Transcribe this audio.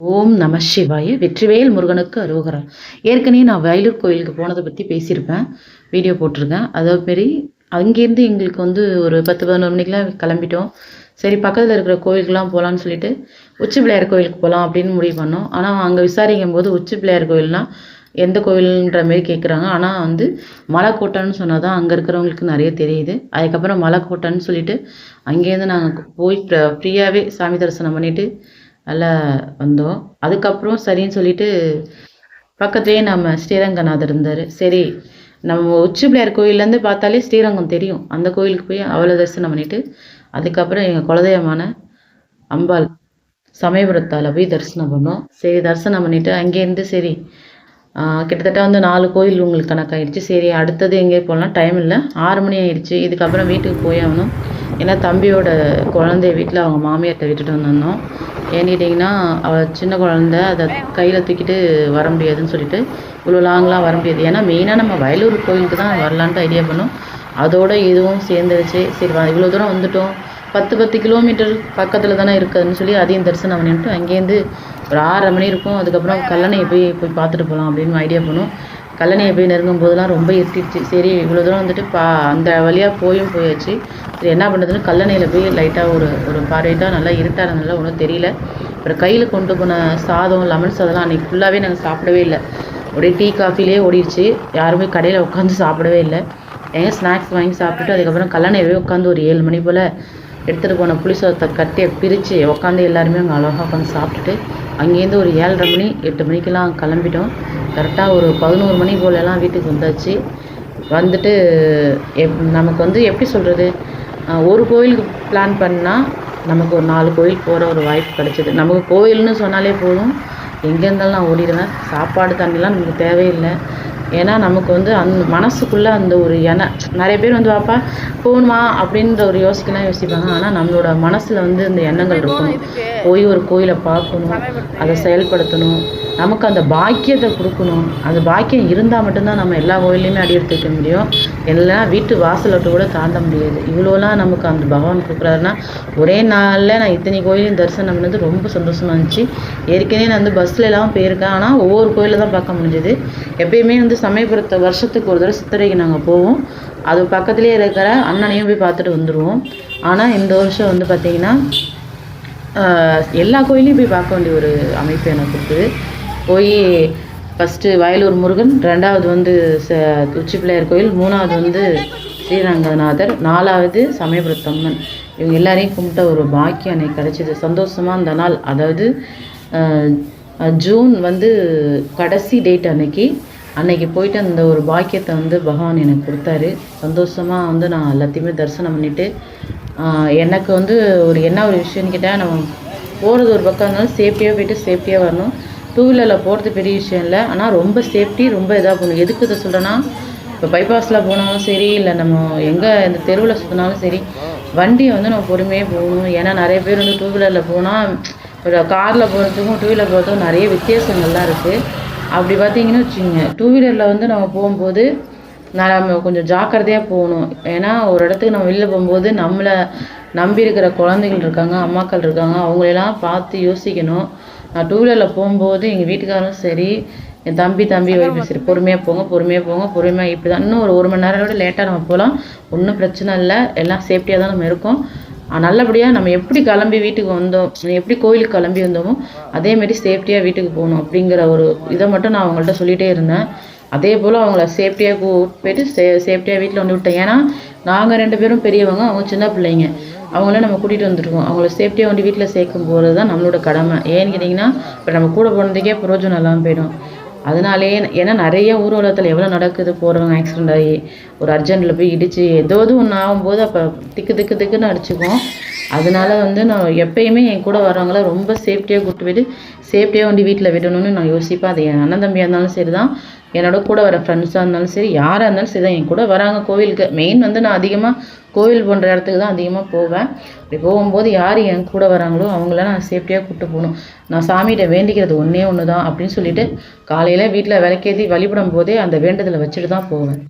ஓம் நம சிவாய வெற்றிவேல் முருகனுக்கு அரோகரா. ஏற்கனவே நான் வயலூர் கோயிலுக்கு போனதை பற்றி பேசியிருப்பேன். வீடியோ போட்டிருக்கேன். அதே மாரி அங்கேருந்து எங்களுக்கு வந்து ஒரு பத்து பதினொரு மணிக்கெலாம் கிளம்பிட்டோம். சரி பக்கத்தில் இருக்கிற கோயிலுக்கெலாம் போகலான்னு சொல்லிட்டு உச்சி பிள்ளையார் கோயிலுக்கு போகலாம் அப்படின்னு முடிவு பண்ணோம். ஆனால் அங்கே விசாரிக்கும் போது உச்சி பிள்ளையார் கோயில்னால் எந்த கோயில்ன்ற மாரி கேட்குறாங்க ஆனால் வந்து மலைக்கோட்டைன்னு சொன்னால் தான் அங்கே இருக்கிறவங்களுக்கு நிறைய தெரியுது. அதுக்கப்புறம் மலைக்கோட்டைன்னு சொல்லிட்டு அங்கேருந்து நாங்கள் போய் ஃப்ரீயாகவே சாமி தரிசனம் பண்ணிவிட்டு நல்லா வந்தோம். அதுக்கப்புறம் சரின்னு சொல்லிட்டு பக்கத்துலேயே நம்ம ஸ்ரீரங்கநாதர் இருந்தார். சரி நம்ம உச்சி பிள்ளையார் கோயிலேருந்து பார்த்தாலே ஸ்ரீரங்கம் தெரியும். அந்த கோயிலுக்கு போய் அவ்வளோ தரிசனம் பண்ணிவிட்டு அதுக்கப்புறம் எங்கள் குலதெய்வமான அம்பாள் சமயபுரத்தால் போய் தரிசனம் பண்ணோம். சரி தரிசனம் பண்ணிவிட்டு அங்கேருந்து சரி கிட்டத்தட்ட வந்து நாலு கோயில் உங்களுக்கு கணக்காயிடுச்சு. சரி அடுத்தது எங்கே போகலாம். டைம் இல்லை. ஆறு மணி ஆயிடுச்சு. இதுக்கப்புறம் வீட்டுக்கு போய் ஆகணும். ஏன்னா தம்பியோட குழந்தைய வீட்டில் அவங்க மாமியார்கிட்ட விட்டுட்டு வந்திருந்தோம். ஏன்னிட்டிங்கன்னா அவள் சின்ன குழந்த அதை கையில் தூக்கிட்டு வர முடியாதுன்னு சொல்லிட்டு இவ்வளோ லாங்லாம் வர முடியாது. ஏன்னா மெயினாக நம்ம வயலூர் கோயிலுக்கு தான் வரலான்ட்டு ஐடியா பண்ணோம். அதோட இதுவும் சேர்ந்துருச்சு. சரி இவ்வளோ தூரம் வந்துட்டோம். பத்து பத்து கிலோமீட்டர் பக்கத்தில் தானே இருக்குதுன்னு சொல்லி அதையும் தரிசனம் பண்ணிட்டு அங்கேருந்து ஒரு ஆறரை மணி இருக்கும். அதுக்கப்புறம் கல்லணையை போய் போய் பார்த்துட்டு போகலாம் அப்படின்னு ஐடியா பண்ணோம். கல்லணையை போய் நெருங்கும் போதெல்லாம் ரொம்ப இருட்டிடுச்சு. சரி இவ்வளோ தூரம் வந்துட்டு பா அந்த வழியாக போயும் போயாச்சு. சரி என்ன பண்ணுறதுன்னு கல்லணையில் போய் லைட்டாக ஒரு ஒரு பார்வைட்டாக நல்லா இருட்டானதுனால ஒன்றும் தெரியல. அப்புறம் கையில் கொண்டு போன சாதம் லெமன் சாதம்லாம் அன்றைக்கி ஃபுல்லாகவே நாங்கள் சாப்பிடவே இல்லை. ஒரே டீ காஃபிலே ஓடிடுச்சு. யாருமே கடையில் உட்காந்து சாப்பிடவே இல்லை. எங்கே ஸ்நாக்ஸ் வாங்கி சாப்பிட்டுட்டு அதுக்கப்புறம் கல்லணையவே உட்காந்து ஒரு ஏழு மணி போல் எடுத்துகிட்டு போன புளிசோதத்தை கட்டியை பிரித்து உட்காந்து எல்லாருமே அங்கே அழகாக உட்காந்து சாப்பிட்டுட்டு அங்கேருந்து ஒரு ஏழரை மணி எட்டு மணிக்கெல்லாம் கிளம்பிட்டோம். கரெக்டாக ஒரு பதினோரு மணி போலெல்லாம் வீட்டுக்கு வந்தாச்சு. வந்துட்டு எப் நமக்கு வந்து எப்படி சொல்கிறது ஒரு கோயிலுக்கு பிளான் பண்ணால் நமக்கு ஒரு நாலு கோயில் போகிற ஒரு வாய்ப்பு கிடச்சிது. நமக்கு கோயில்னு சொன்னாலே போதும். எங்கே இருந்தாலும் நான் ஓடிடுவேன். சாப்பாடு தண்ணிலாம் நமக்கு தேவையில்லை. ஏன்னா நமக்கு வந்து அந்த மனசுக்குள்ளே அந்த ஒரு எண்ணம் நிறைய பேர் வந்து வாப்பா போகணுமா அப்படின்ற ஒரு யோசிக்கலாம் யோசிப்பாங்க. ஆனால் நம்மளோட மனசில் வந்து இந்த எண்ணங்கள் இருக்கணும் போய் ஒரு கோயிலை பார்க்கணும் அதை செயல்படுத்தணும். நமக்கு அந்த பாக்கியத்தை கொடுக்கணும். அந்த பாக்கியம் இருந்தால் மட்டும்தான் நம்ம எல்லா கோயிலையுமே அடி எடுத்து வைக்க முடியும். எல்லாம் வீட்டு வாசலோட்டு கூட தாண்ட முடியாது. இவ்வளோலாம் நமக்கு அந்த பகவான் கொடுக்குறாருன்னா ஒரே நாளில் நான் இத்தனை கோயிலையும் தரிசனம் பண்ணது ரொம்ப சந்தோஷமாக இருந்துச்சு. ஏற்கனவே நான் வந்து பஸ்ஸில் எல்லாம் போயிருக்கேன். ஆனால் ஒவ்வொரு கோயிலில் தான் பார்க்க முடிஞ்சது. எப்பயுமே வந்து சமயபுரத்தை வருஷத்துக்கு ஒரு தடவை சித்திரைக்கு நாங்கள் போவோம். அது பக்கத்துலேயே இருக்கிற அண்ணனையும் போய் பார்த்துட்டு வந்துடுவோம் ஆனால் இந்த வருஷம் வந்து பார்த்திங்கன்னா எல்லா கோயிலையும் போய் பார்க்க வேண்டிய ஒரு அமைப்பு எனக்கு கொடுக்குது போய் ஃபஸ்ட்டு வயலூர் முருகன் ரெண்டாவது வந்து ச உச்சி பிள்ளையார் கோயில் மூணாவது வந்து ஸ்ரீரங்கநாதர் நாலாவது சமயபுரத்தம்மன். இவங்க எல்லாரையும் கும்பிட்ட ஒரு பாக்கியம் எனக்கு கிடச்சிது. சந்தோஷமாக அந்த நாள். அதாவது ஜூன் வந்து கடைசி டேட் அன்னைக்கு அன்னைக்கு போயிட்டு அந்த ஒரு பாக்கியத்தை வந்து பகவான் எனக்கு கொடுத்தாரு. சந்தோஷமாக வந்து நான் எல்லாத்தையுமே தரிசனம் பண்ணிவிட்டு எனக்கு வந்து ஒரு என்ன ஒரு விஷயம்னு கேட்டால் நம்ம போகிறது ஒரு பக்கம் இருந்தாலும் சேஃப்டியாக போயிட்டு சேஃப்டியாக வரணும். டூ வீலரில் போகிறது பெரிய விஷயம் இல்லை. ஆனால் ரொம்ப சேஃப்டி ரொம்ப இதாக போகணும். எதுக்கு இதை சொல்கிறேன்னா இப்போ பைபாஸில் போனாலும் சரி இல்லை நம்ம எங்கே இந்த தெருவில் சுற்றினாலும் சரி வண்டியை வந்து நம்ம பொறுமையாக போகணும். ஏன்னா நிறைய பேர் வந்து டூ வீலரில் போனால் ஒரு காரில் போகிறதுக்கும் டூ வீலர் போகிறதுக்கும் நிறைய வித்தியாசங்கள்லாம் இருக்குது அப்படி பார்த்தீங்கன்னு வச்சுக்கோங்க டூ வீலரில் வந்து நம்ம போகும்போது நம்ம கொஞ்சம் ஜாக்கிரதையாக போகணும். ஏன்னா ஒரு இடத்துக்கு நம்ம வெளில போகும்போது நம்மளை நம்பி இருக்கிற குழந்தைகள் இருக்காங்க அம்மாக்கள் இருக்காங்க அவங்களெல்லாம் பார்த்து யோசிக்கணும். நான் டூ வீலரில் போகும்போது எங்கள் வீட்டுக்காரரும் சரி என் தம்பி தம்பி வைப்பு சரி பொறுமையாக போங்க பொறுமையாக போங்க பொறுமையாக இப்படி தான் இன்னும் ஒரு ஒரு மணி நேரம் விட லேட்டாக நம்ம போகலாம். ஒன்றும் பிரச்சனை இல்லை. எல்லாம் சேஃப்டியாக தான் நம்ம இருக்கோம். நல்லபடியாக நம்ம எப்படி கிளம்பி வீட்டுக்கு வந்தோம் எப்படி கோயிலுக்கு கிளம்பி வந்தோமோ அதேமாரி சேஃப்டியாக வீட்டுக்கு போகணும் அப்படிங்கிற ஒரு இதை மட்டும் நான் அவங்கள்ட்ட சொல்லிகிட்டே இருந்தேன். அதே போல் அவங்கள சேஃப்டியாக கூப்பிட்டு போயிட்டு சே சேஃப்டியாக வீட்டில் வந்து விட்டேன். ஏன்னா நாங்கள் ரெண்டு பேரும் பெரியவங்க அவங்க சின்ன பிள்ளைங்க. அவங்கள நம்ம கூட்டிகிட்டு வந்துருக்கோம். அவங்கள சேஃப்டியாக வந்து வீட்டில் சேர்க்கும் போகிறது தான் நம்மளோட கடமை. ஏன்னு கேட்டிங்கன்னா இப்போ நம்ம கூட போனதுக்கே பிரயோஜனம் இல்லாமல் போயிடும். அதனாலேயே ஏன்னா நிறைய ஊர்வலத்தில் எவ்வளோ நடக்குது? போகிறவங்க ஆக்சிடெண்ட் ஆகி ஒரு அர்ஜென்ட்டில் போய் இடித்து ஏதோது ஒன்று ஆகும்போது அப்போ திக்கு திக்கு திக்குன்னு அடிச்சுக்குவோம். அதனால வந்து நான் எப்பயுமே என் கூட வரவங்கள ரொம்ப சேஃப்டியாக கூப்பிட்டு போயிட்டு சேஃப்டியாக வண்டி வீட்டில் விடணும்னு நான் யோசிப்பேன். அது என் அண்ணன் தம்பியாக இருந்தாலும் சரி தான் என்னோட கூட வர ஃப்ரெண்ட்ஸாக இருந்தாலும் சரி யாராக இருந்தாலும் சரி தான் என் கூட வராங்க கோவிலுக்கு மெயின் வந்து நான் அதிகமாக கோவில் போன்ற இடத்துக்கு தான் அதிகமாக போவேன். அப்படி போகும்போது யார் என் கூட வராங்களோ அவங்கள நான் சேஃப்டியாக கூப்பிட்டு போகணும். நான் சாமிகிட்ட வேண்டிக்கிறது ஒன்றே ஒன்று தான் அப்படின்னு சொல்லிட்டு காலையில் வீட்டில் விளக்கேற்றி வழிபடும் போதே அந்த வேண்டுதலை வச்சுட்டு தான் போவேன்.